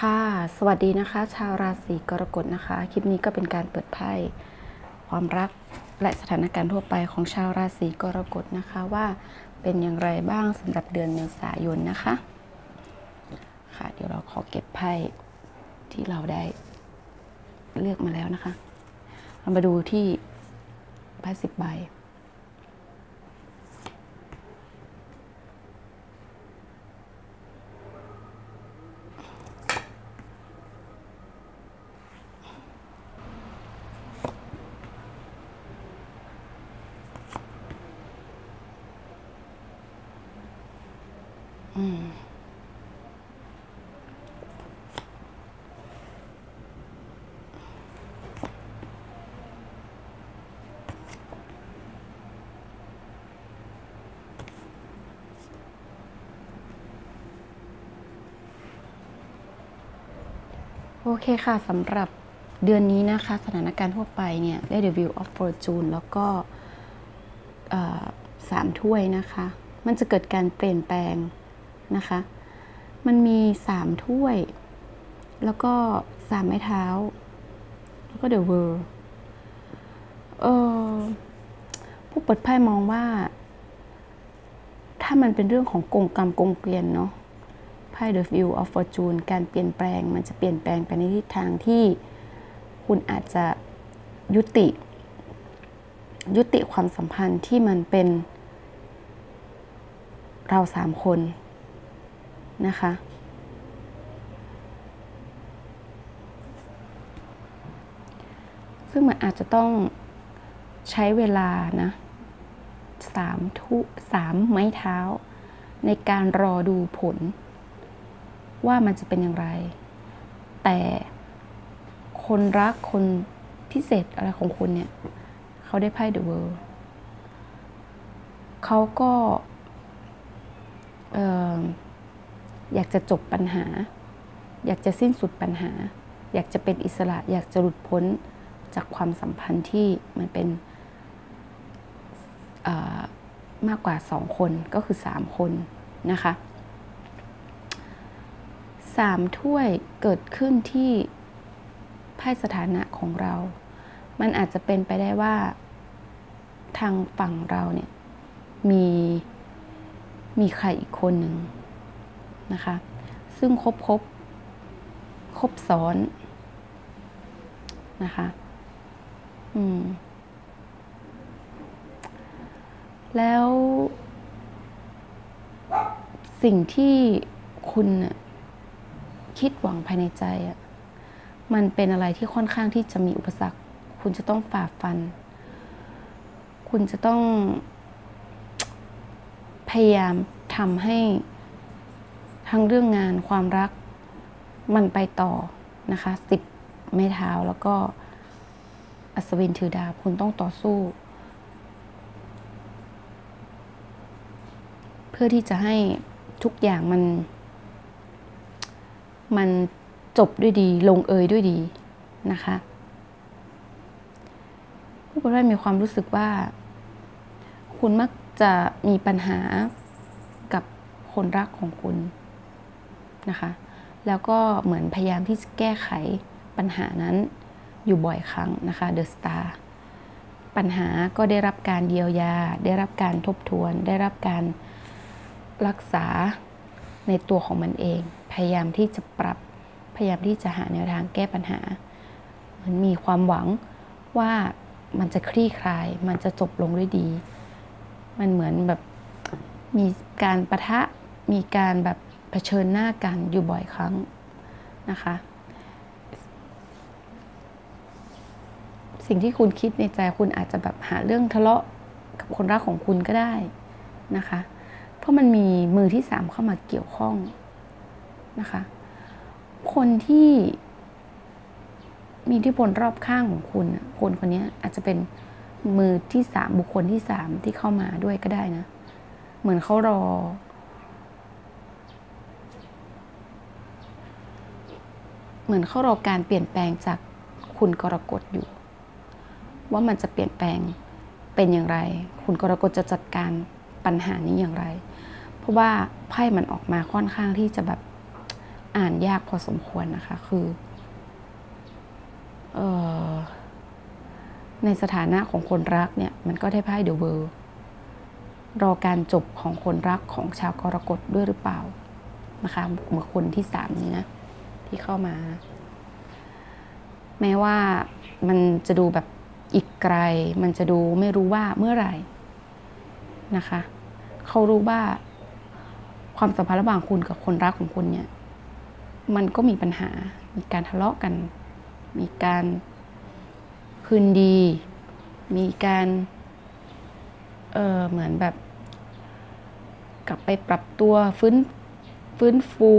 ค่ะ สวัสดีนะคะ ชาวราศีกรกฎนะคะ คลิปนี้ก็เป็นการเปิดไพ่ความรักและสถานการณ์ทั่วไปของชาวราศีกรกฎนะคะว่าเป็นอย่างไรบ้างสำหรับเดือนเมษายนนะคะ ค่ะ เดี๋ยวเราขอเก็บไพ่ที่เราได้เลือกมาแล้วนะคะ เรามาดูที่ไพ่สิบใบ โอเคค่ะสำหรับเดือนนี้นะคะสถานการณ์ทั่วไปเนี่ยได้ The Wheel of Fortune แล้วก็สามถ้วยนะคะ มันจะเกิดการเปลี่ยนแปลง นะคะ มันมีสามถ้วย แล้วก็สามไม้เท้า แล้วก็ The World เออผู้เปิดไพ่มองว่า ถ้ามันเป็นเรื่องของกงกรรมกงเกวียนเนาะไพ่ The View of Fortune การเปลี่ยนแปลงมันจะเปลี่ยนแปลงไปในทิศทางที่คุณอาจจะยุติ ยุติความสัมพันธ์ที่มันเป็นเราสามคน นะคะ ซึ่งมันอาจจะต้องใช้เวลานะสามทุสามไม้เท้า ในการรอดูผล ว่ามันจะเป็นอย่างไร แต่คนรักคนพิเศษอะไรของคุณเนี่ย เขาได้ไพ่ The World เขาก็ เอ่อ อยากจะจบปัญหา อยากจะสิ้นสุดปัญหา อยากจะเป็นอิสระ อยากจะหลุดพ้นจากความสัมพันธ์ที่มันเป็นมากกว่าสองคนก็คือสามคนนะคะสามถ้วยเกิดขึ้นที่ไพ่สถานะของเรา มันอาจจะเป็นไปได้ว่าทางฝั่งเราเนี่ยมีมีใครอีกคนหนึ่ง นะคะ ซึ่งคบคบคบซ้อนนะคะอืมแล้วสิ่งที่คุณคิดหวังภายในใจอะมันเป็นอะไรที่ค่อนข้างที่จะมีอุปสรรค คุณจะต้องฝ่าฟัน คุณจะต้องพยายามทำให้ ทั้งเรื่องงานความรักมันไปต่อนะคะสิบไม้เท้าแล้วก็อัศวินถือดาบคุณต้องต่อสู้ เพื่อที่จะให้ทุกอย่างมัน มันจบด้วยดี ลงเอยด้วยดีนะคะผู้บริโภคมีความรู้สึกว่า คุณมักจะมีปัญหากับคนรักของคุณ นะคะ แล้วก็เหมือนพยายามที่จะแก้ไขปัญหานั้นอยู่บ่อยครั้งนะคะเดอะสตาร์ปัญหาก็ได้รับการเยียวยา ได้รับการทบทวน ได้รับการรักษาในตัวของมันเอง พยายามที่จะปรับ พยายามที่จะหาแนวทางแก้ปัญหา เหมันมีความหวังว่ามันจะคลี่คลาย มันจะจบลงด้วยดี มันเหมือนแบบมีการประทะ มีการแบบ เผชิญหน้ากันอยู่บ่อยครั้งนะคะสิ่งที่คุณคิดในใจคุณอาจจะแบบหาเรื่องทะเลาะกับคนรักของคุณก็ได้นะคะ เพราะมันมีมือที่สามเข้ามาเกี่ยวข้องนะคะ คนที่มีอิทธิพลรอบข้างของคุณ คนคนนี้อาจจะเป็นมือที่สามบุคคลที่สามที่เข้ามาด้วยก็ได้นะ เหมือนเขารอ เหมือนเขารอการเปลี่ยนแปลงจากคุณกรกฎอยู่ ว่ามันจะเปลี่ยนแปลงเป็นอย่างไร คุณกรกฎจะจัดการปัญหานี้อย่างไร เพราะว่าไพ่มันออกมาค่อนข้างที่จะแบบอ่านยากพอสมควรนะคะคือออในสถานะของคนรักเนี่ยมันก็ได้ไพ่เดอะเวิร์รอการจบของคนรักของชาวกรกฎด้วยหรือเปล่านะคะเมื่อคนที่สามนี้นะ ที่เข้ามา แม้ว่ามันจะดูแบบอีกไกล มันจะดูไม่รู้ว่าเมื่อไหร่นะคะ เขารู้ว่าความสัมพันธ์ระหว่างคุณกับคนรักของคุณเนี่ย มันก็มีปัญหา มีการทะเลาะกัน มีการคืนดี มีการเออเหมือนแบบ กลับไปปรับตัวฟื้นฟื้นฟู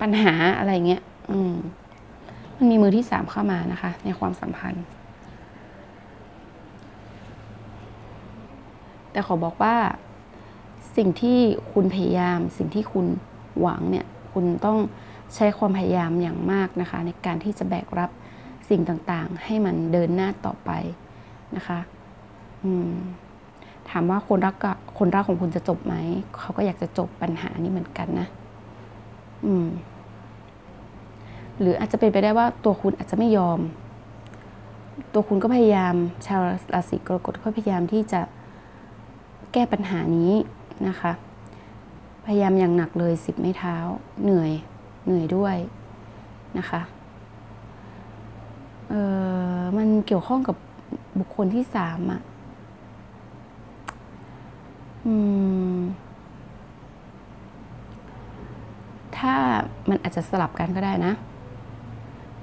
ปัญหาอะไรเงี้ย อืม มันมีมือที่สามเข้ามานะคะ ในความสัมพันธ์ แต่ขอบอกว่า สิ่งที่คุณพยายาม สิ่งที่คุณหวังเนี่ย คุณต้องใช้ความพยายามอย่างมากนะคะ ในการที่จะแบกรับสิ่งต่างๆ ให้มันเดินหน้าต่อไปนะคะถามว่าคนรักกับคนรักของคุณจะจบไหม เขาก็อยากจะจบปัญหานี้เหมือนกันนะ อืม หรืออาจจะเป็นไปได้ว่าตัวคุณอาจจะไม่ยอม ตัวคุณก็พยายาม ชาวราศีกรกฎก็พยายามที่จะแก้ปัญหานี้นะคะ พยายามอย่างหนักเลยสิบไม่เท้า เหนื่อย เหนื่อยด้วยนะคะเออมันเกี่ยวข้องกับบุคคลที่สามอะ อืม ถ้ามันอาจจะสลับกันก็ได้นะ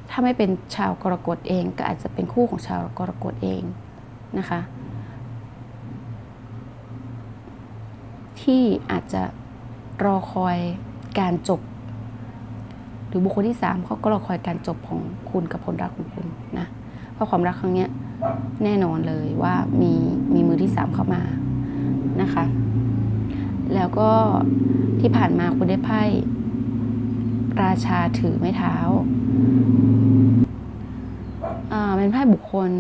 ถ้าไม่เป็นชาวกรกฎเอง ก็อาจจะเป็นคู่ของชาวกรกฎเองนะคะ ที่อาจจะรอคอยการจบ หรือบุคคลที่สามเขาก็รอคอยการจบของคุณกับคนรักของคุณนะเพราะความรักครั้งนี้แน่นอนเลยว่ามีมีมือที่สามเข้ามานะคะ แล้วก็ที่ผ่านมาคุณได้ไพ่ ราชาถือไม้เท้าเป็นไพ่บุคคล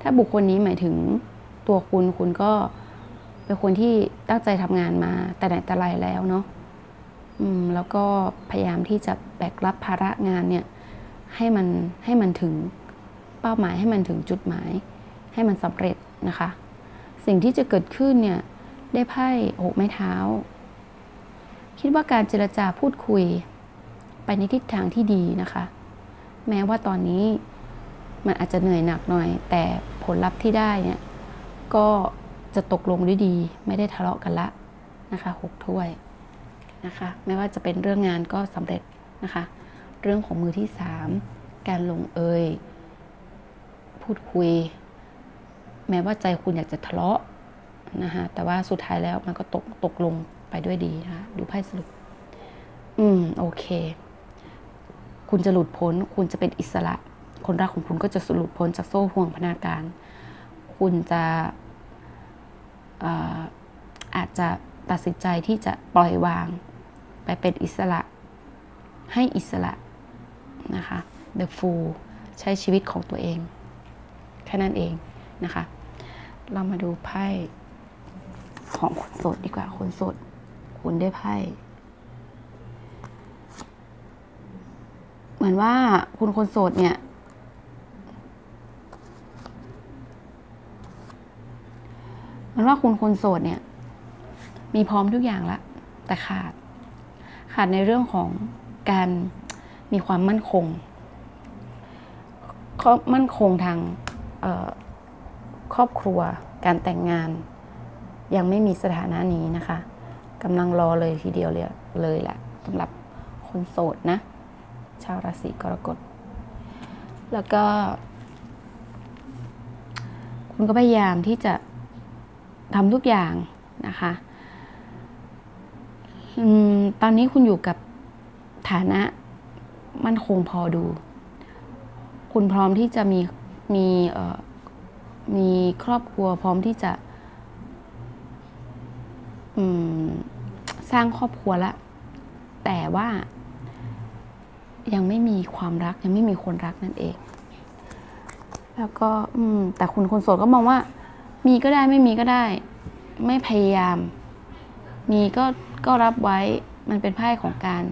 ถ้าบุคคลนี้หมายถึงตัวคุณคุณก็เป็นคนที่ตั้งใจทำงานมา แต่ไหนแต่ไรแล้วเนาะแล้วก็พยายามที่จะแบกรับภาระงานเนี่ยให้มันให้มันถึงเป้าหมายให้มันถึงจุดหมาย ให้มันสำเร็จนะคะ สิ่งที่จะเกิดขึ้นเนี่ยได้ไพ่หกไม้เท้า คิดว่าการเจรจาพูดคุย ไปในทิศทางที่ดีนะคะ แม้ว่าตอนนี้มันอาจจะเหนื่อยหนักหน่อย แต่ผลลัพธ์ที่ได้เนี่ยก็จะตกลงด้วยดี ไม่ได้ทะเลาะกันละนะคะหกถ้วยนะคะไม่ว่าจะเป็นเรื่องงานก็สำเร็จนะคะ เรื่องของมือที่สามการลงเอย พูดคุย แม้ว่าใจคุณอยากจะทะเลาะนะคะแต่ว่าสุดท้ายแล้วมันก็ตกตกลงไปด้วยดีนะคะดูไพ่สรุป อืม โอเค คุณจะหลุดพ้น คุณจะเป็นอิสระ คนรักของคุณก็จะหลุดพ้นจากโซ่ห่วงพนาการ คุณจะอาอาจจะตัดสินใจที่จะปล่อยวาง ไปเป็นอิสระ ให้อิสระนะคะ The Fool ใช้ชีวิตของตัวเอง แค่นั้นเองนะคะ เรามาดูไพ่ของคนโสดดีกว่าคนโสดคุณได้ไพ่ เห มือนว่าคุณคนโสดเนี่ย เหมือนว่าคุณคนโสดเนี่ย มีพร้อมทุกอย่างละ แต่ขาด ขาดในเรื่องของการมีความมั่นคงมั่นคงทางครอบครัว การแต่งงาน ยังไม่มีสถานะนี้นะคะกำลังรอเลยทีเดียวเลยเลยแหละสำหรับคนโสดนะ ชาวราศีกรกฎ แล้วก็ คุณก็พยายามที่จะทำทุกอย่างนะคะตอนนี้คุณอยู่กับฐานะมั่นคงพอดู คุณพร้อมที่จะมีมีมีครอบครัวพร้อมที่จะสร้างครอบครัวละ แต่ว่า ยังไม่มีความรักยังไม่มีคนรักนั่นเอง แล้วก็แต่คุณคนโสดก็มองว่า มีก็ได้ไม่มีก็ได้ ไม่พยายาม มีก็ก็รับไว้มันเป็นไพ่ของการ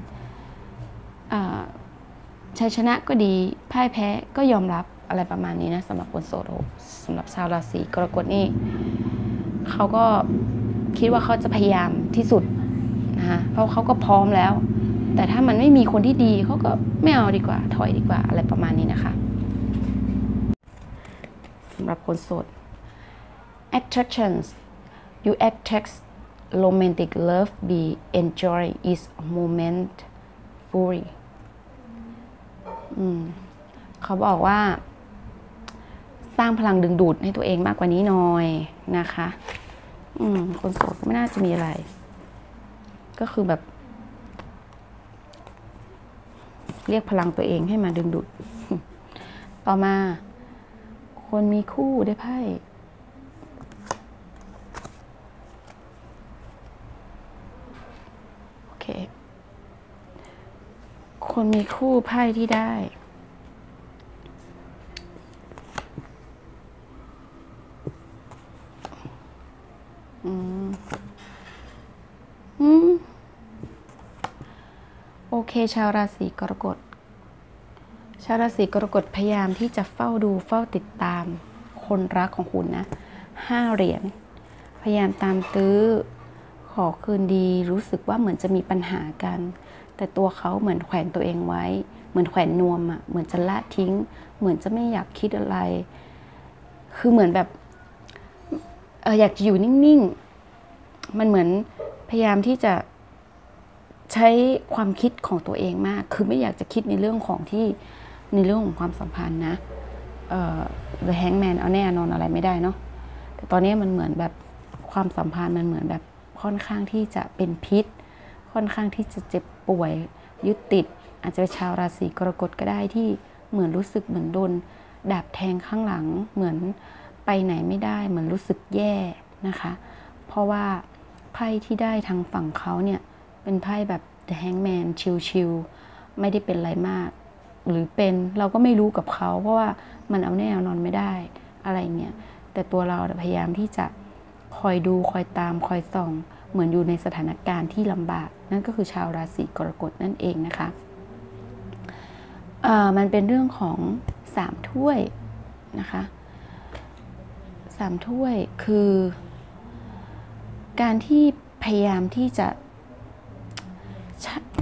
ชัยชนะก็ดีพ่ายแพ้ก็ยอมรับอะไรประมาณนี้นะสำหรับคนโสดสำหรับชาวราศีกรกฎนี่เขาก็คิดว่าเขาจะพยายามที่สุดนะคะเพราะเขาก็พร้อมแล้ว แต่ถ้ามันไม่มีคนที่ดีเขาก็ไม่เอาดีกว่า ถอยดีกว่าอะไรประมาณนี้นะคะสำหรับคนโสด attractions you attract romantic love be enjoy is moment fully อืมเขาบอกว่า สร้างพลังดึงดูดให้ตัวเองมากกว่านี้หน่อยนะคะ อืม คนโสดก็ไม่น่าจะมีอะไร ก็คือแบบ เรียกพลังตัวเองให้มาดึงดูด ต่อมา คนมีคู่ได้ไพ่โอเค คนมีคู่ไพ่ที่ได้ อืม อืม โอ เคชาวราศีกรกฎ ชาวราศีกรกฎพยายามที่จะเฝ้าดูเฝ้าติดตามคนรักของคุณนะห้าเหรียญ พยายามตามตื้อ ขอคืนดี รู้สึกว่าเหมือนจะมีปัญหากัน แต่ตัวเขาเหมือนแขวนตัวเองไว้ เหมือนแขวนนวมอะ่ะ เหมือนจะละทิ้ง เหมือนจะไม่อยากคิดอะไร คือเหมือนแบบอออยากจะอยู่นิ่ง ๆ มันเหมือนพยายามที่จะ ใช้ความคิดของตัวเองมาก คือไม่อยากจะคิดในเรื่องของที่ในเรื่องของความสัมพันธ์นะเอ่อ The Hangman เอาแน่นอนอะไรไม่ได้เนาะแต่ตอนนี้มันเหมือนแบบความสัมพันธ์มันเหมือนแบบค่อนข้างที่จะเป็นพิษ ค่อนข้างที่จะเจ็บป่วย ยึดติด อาจจะเป็นชาวราศีกรกฎก็ได้ที่เหมือนรู้สึกเหมือนโดนดาบแทงข้างหลัง เหมือนไปไหนไม่ได้ เหมือนรู้สึกแย่นะคะ เพราะว่าไพ่ที่ได้ทางฝั่งเขาเนี่ย เป็นไพ่แบบ The Hangman ชิลๆไม่ได้เป็นอะไรมาก หรือเป็นเราก็ไม่รู้กับเขา เพราะว่ามันเอาแน่เอานอนไม่ได้อะไรเงี้ยแต่ตัวเราพยายามที่จะคอยดูคอยตามคอยส่อง เหมือนอยู่ในสถานการณ์ที่ลำบาก นั่นก็คือชาวราศีกรกฎนั่นเองนะคะมันเป็นเรื่องของสามถ้วยนะคะสามถ้วยคือ การที่พยายามที่จะ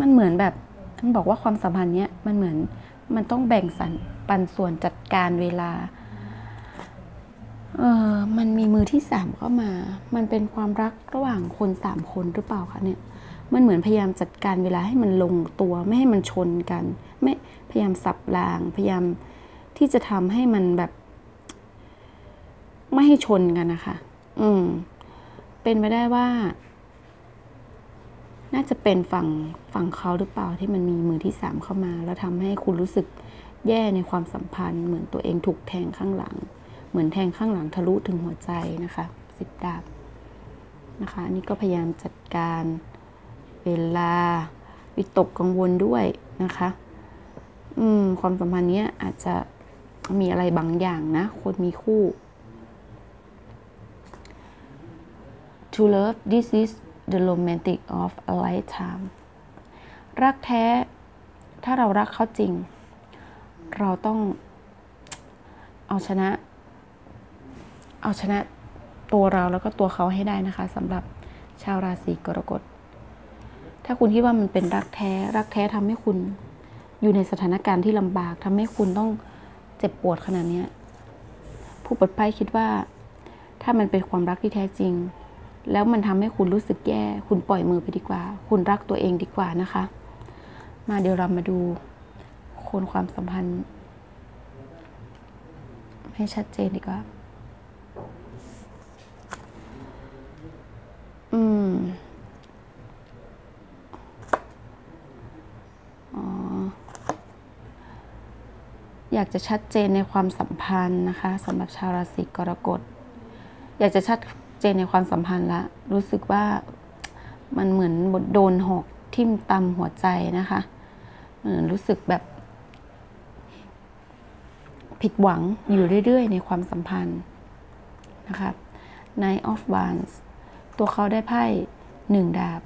มันเหมือนแบบท่านบอกว่าความสัมพันธ์เนี้ยมันเหมือนมันต้องแบ่งสรรปันส่วนจัดการเวลา เออมันมีมือที่สามเข้ามา มันเป็นความรักระหว่างคนสามคนหรือเปล่าคะเนี่ย มันเหมือนพยายามจัดการเวลาให้มันลงตัวไม่ให้มันชนกัน ไม่พยายามสับราง พยายามที่จะทำให้มันแบบ ไม่ให้ชนกันนะคะ อืม เป็นไปได้ว่า น่าจะเป็นฝั่งฝั่งเขาหรือเปล่าที่มันมีมือที่สามเข้ามา แล้วทำให้คุณรู้สึกแย่ในความสัมพันธ์ เหมือนตัวเองถูกแทงข้างหลัง เหมือนแทงข้างหลังทะลุถึงหัวใจนะคะสิบดาบนะคะอันนี้ก็พยายามจัดการเวลาวิตกกังวลด้วยนะคะอืมความสัมพันธ์นี้อาจจะมีอะไรบางอย่างนะคนมีคู่ To love this is the romantic of a lifetime รักแท้ถ้าเรารักเขาจริง เราต้องเอาชนะ เอาชนะตัวเราแล้วก็ตัวเขาให้ได้นะคะสำหรับชาวราศีกรกฎ ถ้าคุณคิดว่ามันเป็นรักแท้ รักแท้ทำให้คุณอยู่ในสถานการณ์ที่ลำบากทำให้คุณต้องเจ็บปวดขนาดนี้ผู้ปลดภัยคิดว่า ถ้ามันเป็นความรักที่แท้จริง แล้วมันทำให้คุณรู้สึกแย่ คุณปล่อยมือไปดีกว่า คุณรักตัวเองดีกว่านะคะ มาเดี๋ยวเรามาดู คนความสัมพันธ์ให้ชัดเจนดีกว่า อืมอ๋ออยากจะชัดเจนในความสัมพันธ์นะคะสำหรับชาวราศีกรกฎ อยากจะชัด เจนในความสัมพันธ์ละ รู้สึกว่ามันเหมือนโดนหอกทิ่มตำหัวใจนะคะ เหมือนรู้สึกแบบ ผิดหวังอยู่เรื่อยๆ ในความสัมพันธ์นะคะ Nine of Wands ตัวเขาได้ไพ่หนึ่งดาบ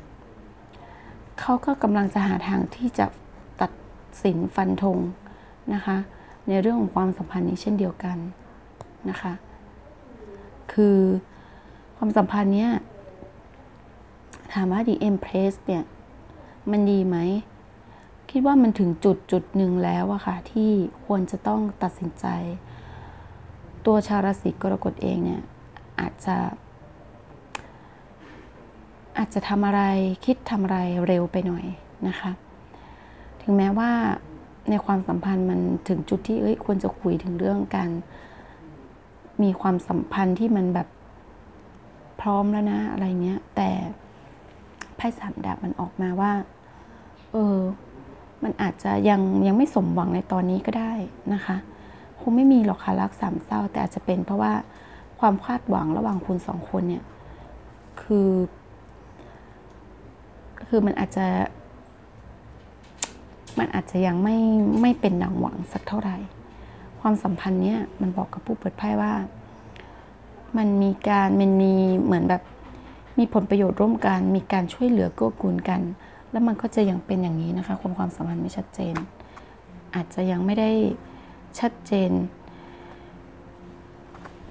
เขาก็กำลังจะหาทางที่จะตัดสินฟันธงนะคะ ในเรื่องของความสัมพันธ์นี้เช่นเดียวกันนะคะ คือ ความสัมพันธ์เนี้ยถามว่า The Empress เนี่ย มันดีไหม คิดว่ามันถึงจุดจุดหนึ่งแล้วอะค่ะ ที่ควรจะต้องตัดสินใจ ตัวชาวราศีกรกฎเองเนี่ย อาจจะ อาจจะทำอะไรคิดทำอะไรเร็วไปหน่อยนะคะ ถึงแม้ว่าในความสัมพันธ์มันถึงจุดที่เอ้ยควรจะคุยถึงเรื่องการมีความสัมพันธ์ที่มันแบบ พร้อมแล้วนะอะไรเงี้ย แต่ไพ่สามดาบมันออกมาว่า เออ มันอาจจะยังยังไม่สมหวังในตอนนี้ก็ได้นะคะ คงไม่มีหรอกค่ะรักสามเศร้า แต่อาจจะเป็นเพราะว่าความคาดหวังระหว่างคุณสองคนเนี่ย คือ คือมันอาจจะ มันอาจจะยังไม่ไม่เป็นดังหวังสักเท่าไหร่ ความสัมพันธ์เนี้ยมันบอกกับผู้เปิดไพ่ว่า มันมีการมันมีเหมือนแบบมีผลประโยชน์ร่วมกัน มีการช่วยเหลือเกื้อกูลกัน แล้วมันก็จะยังเป็นอย่างนี้นะคะคนความสัมพันธ์ไม่ชัดเจน อาจจะยังไม่ได้ชัดเจน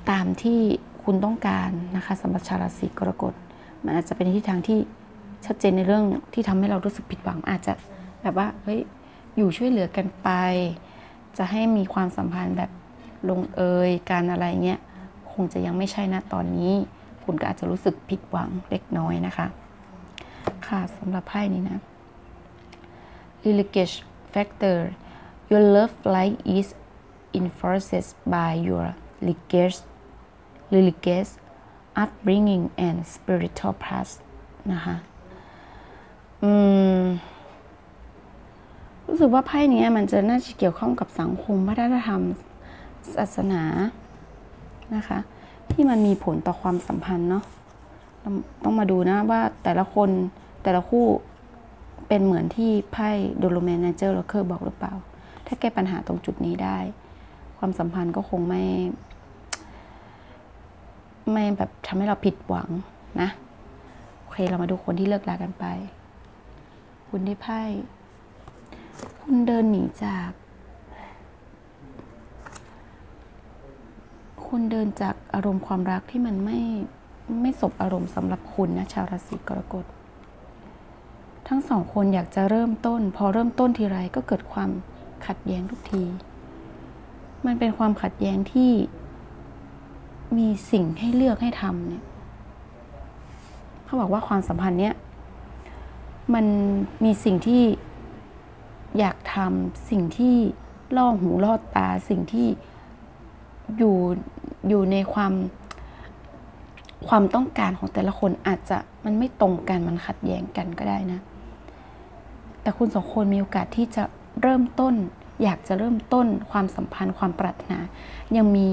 ตามที่คุณต้องการนะคะสำหรับชาวราศีกรกฎมันอาจจะเป็นทิศทางที่ชัดเจนในเรื่องที่ทำให้เรารู้สึกผิดหวัง อาจจะแบบว่าเฮ้ยอยู่ช่วยเหลือกันไป จะให้มีความสัมพันธ์แบบลงเอยการอะไรเงี้ย คงจะยังไม่ใช่นะตอนนี้ คุณก็อาจจะรู้สึกผิดหวังเล็กน้อยนะคะ ค่ะสำหรับไพ่นี้นะ l i l i g a g e factor your love life is enforced by your lineage lineage upbringing and spiritual past นะคะอืมรู้สึกว่าไพ่นี้มันจะน่าจะเกี่ยวข้องกับสังคมวัฒนธรรมศาสนา นะคะ ที่มันมีผลต่อความสัมพันธ์เนาะต้องมาดูนะว่าแต่ละคนแต่ละคู่เป็นเหมือนที่ไพ่โดโลแมนเจอร์ล็อกเคอร์บอกหรือเปล่า ถ้าแก้ปัญหาตรงจุดนี้ได้ ความสัมพันธ์ก็คงไม่ ไม่แบบทำให้เราผิดหวังนะโอเคเรามาดูคนที่เลิกลากันไป คุณได้ไพ่ คุณเดินหนีจาก คุณเดินจากอารมณ์ความรักที่มันไม่ไม่สบอารมณ์สำหรับคุณนะชาวราศีกรกฎ ทั้งสองคนอยากจะเริ่มต้น พอเริ่มต้นทีไรก็เกิดความขัดแย้งทุกที มันเป็นความขัดแย้งที่มีสิ่งให้เลือกให้ทำเนี่ยเขาบอกว่าความสัมพันธ์เนี้ยมันมีสิ่งที่อยากทำสิ่งที่ล่อหูล่อตาสิ่งที่อยู่ อยู่ในความความต้องการของแต่ละคนอาจจะมันไม่ตรงกันมันขัดแย้งกันก็ได้นะ แต่คุณสองคนมีโอกาสที่จะเริ่มต้น อยากจะเริ่มต้นความสัมพันธ์ความปรารถนา ยังมี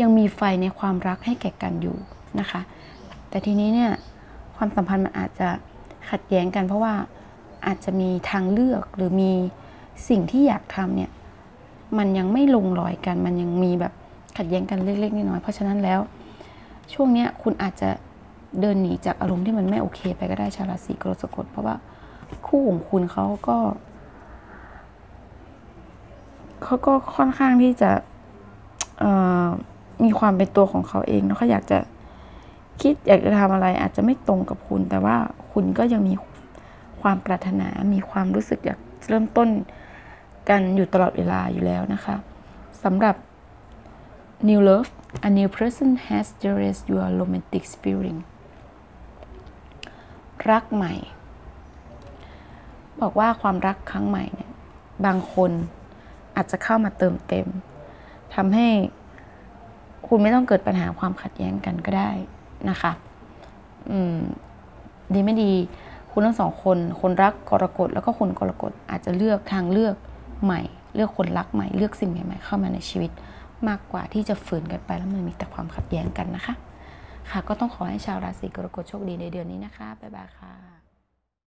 ยังมีไฟในความรักให้แก่กันอยู่นะคะ แต่ทีนี้เนี่ยความสัมพันธ์มันอาจจะขัดแย้งกัน เพราะว่าอาจจะมีทางเลือกหรือมีสิ่งที่อยากทำเนี่ยมันยังไม่ลงรอยกันมันยังมีแบบ ขัดแย้งกันเล็กๆน้อยๆเพราะฉะนั้นแล้ว ช่วงเนี้ยคุณอาจจะเดินหนีจากอารมณ์ที่มันไม่โอเค ไปก็ได้ชาวราศีกรกฎเพราะว่าคู่ของคุณเขาก็เขาก็ค่อนข้างที่จะมีความเป็นตัวของเขาเองแล้วเขาอยากจะคิดอยากจะทำอะไรอาจจะไม่ตรงกับคุณ แต่ว่าคุณก็ยังมีความปรารถนา มีความรู้สึกอยากเริ่มต้นกันอยู่ตลอดเวลาอยู่แล้วนะคะสำหรับ new love a new person has raised your romantic spirit รักใหม่ บอกว่าความรักครั้งใหม่เนี่ยบางคนอาจจะเข้ามาเติมเต็มทำให้คุณไม่ต้องเกิดปัญหาความขัดแย้งกันก็ได้นะคะอืมดีไม่ดีคุณทั้งสองคน คนรักกรกฎแล้วก็คนกรกฎอาจจะเลือกทางเลือกใหม่ เลือกคนรักใหม่ เลือกสิ่งใหม่ ๆ เข้ามาในชีวิต มากกว่าที่จะฝืนกันไปแล้วมันมีแต่ความขัดแย้งกันนะคะ ค่ะก็ต้องขอให้ชาวราศีกรกฎโชคดีในเดือนนี้นะคะบ๊ายบายค่ะ